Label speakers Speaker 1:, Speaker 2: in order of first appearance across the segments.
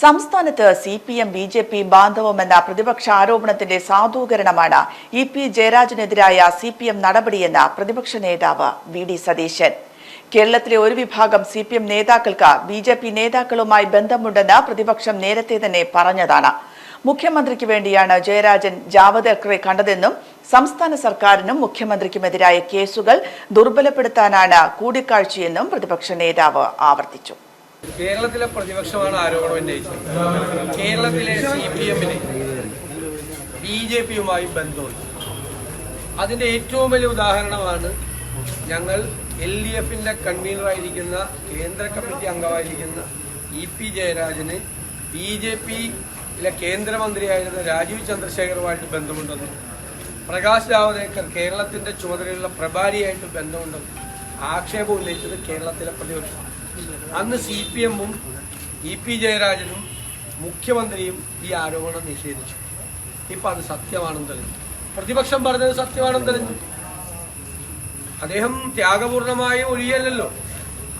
Speaker 1: സംസ്ഥാനത്ത് C P M B J P ബാന്ധവമെന്ന പ്രതിപക്ഷ ആരോപണത്തിന്റെ സാധൂകരണമാണ് ഇ പി ജയരാജനെതിരായ സി പി എം നടപടിയെന്ന് പ്രതിപക്ഷ നേതാവ് വി ഡി സതീശൻ. കേരളത്തിലെ ഒരു വിഭാഗം സി പി എം നേതാക്കൾക്ക് ബി ജെ പി നേതാക്കളുമായി ബന്ധമുണ്ടെന്ന് പ്രതിപക്ഷം നേരത്തെ തന്നെ പറഞ്ഞതാണ്. മുഖ്യമന്ത്രിക്ക് വേണ്ടിയാണ് ജയരാജൻ ജാവദേക്കറെ കണ്ടതെന്നും സംസ്ഥാന സർക്കാരിനും മുഖ്യമന്ത്രിക്കുമെതിരായ കേസുകൾ ദുർബലപ്പെടുത്താനാണ് കൂടിക്കാഴ്ചയെന്നും പ്രതിപക്ഷ നേതാവ് ആവർത്തിച്ചു.
Speaker 2: കേരളത്തിലെ പ്രതിപക്ഷമാണ് ആരോപണം ഉന്നയിച്ചത്. കേരളത്തിലെ സി പി എമ്മിന് ബി ജെ പിയുമായി ബന്ധമുണ്ട്. അതിന്റെ ഏറ്റവും വലിയ ഉദാഹരണമാണ് ഞങ്ങൾ എൽ ഡി എഫിന്റെ കൺവീനറായിരിക്കുന്ന കേന്ദ്ര കമ്മിറ്റി അംഗമായിരിക്കുന്ന ഇ പി ജയരാജന് ബി ജെ പിയിലെ കേന്ദ്രമന്ത്രിയായിരുന്ന രാജീവ് ചന്ദ്രശേഖറുമായിട്ട് ബന്ധമുണ്ടെന്നും പ്രകാശ് ജാവദേക്കർ കേരളത്തിന്റെ ചുമതലയുള്ള പ്രഭാരിയായിട്ട് ബന്ധമുണ്ടെന്നും ആക്ഷേപം ഉന്നയിച്ചത് കേരളത്തിലെ പ്രതിപക്ഷം അന്ന് സി പി എമ്മും ഇ പി ജയരാജനും മുഖ്യമന്ത്രിയും ഈ ആരോപണം നിഷേധിച്ചു. ഇപ്പൊ അത് സത്യമാണെന്ന് തെളിഞ്ഞു. പ്രതിപക്ഷം പറഞ്ഞത് സത്യമാണെന്ന് തെളിഞ്ഞു. അദ്ദേഹം ത്യാഗപൂർണമായ ഒഴിയല്ലല്ലോ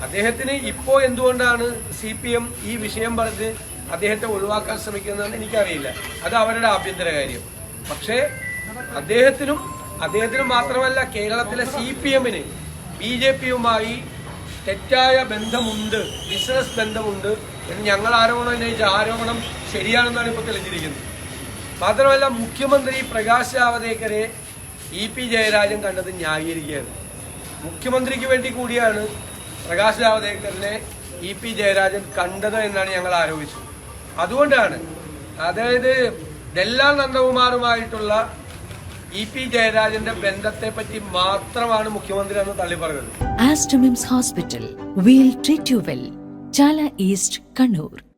Speaker 2: അദ്ദേഹത്തിന് ഇപ്പോ എന്തുകൊണ്ടാണ് സി പി എം ഈ വിഷയം പറഞ്ഞ് അദ്ദേഹത്തെ ഒഴിവാക്കാൻ ശ്രമിക്കുന്നതെന്ന് എനിക്കറിയില്ല. അത് അവരുടെ ആഭ്യന്തര കാര്യം. പക്ഷേ അദ്ദേഹത്തിനും അദ്ദേഹത്തിനും മാത്രമല്ല കേരളത്തിലെ സി പി എമ്മിന് ബി ജെ പിയുമായി തെറ്റായ ബന്ധമുണ്ട് ബിസിനസ് ബന്ധമുണ്ട് എന്ന് ഞങ്ങൾ ആരോപണം ഉന്നയിച്ച ആരോപണം ശരിയാണെന്നാണ് ഇപ്പോൾ തെളിഞ്ഞിരിക്കുന്നത്. മാത്രമല്ല മുഖ്യമന്ത്രി പ്രകാശ് ജാവദേക്കറെ ഇ പി ജയരാജൻ കണ്ടത് ന്യായീകരിക്കുകയാണ്. മുഖ്യമന്ത്രിക്ക് വേണ്ടി കൂടിയാണ് പ്രകാശ് ജാവദേക്കറിനെ ഇ പി ജയരാജൻ കണ്ടത് എന്നാണ് ഞങ്ങൾ ആരോപിച്ചത്. അതുകൊണ്ടാണ് അതായത് ഡെല്ലാ നന്ദകുമാറുമായിട്ടുള്ള ഇ പി ജയരാജന്റെ ബന്ധത്തെ പറ്റി മാത്രമാണ് മുഖ്യമന്ത്രി അന്ന് തള്ളി പറഞ്ഞത്
Speaker 3: Astromims Hospital. We'll treat you well. Chala East, Kannur.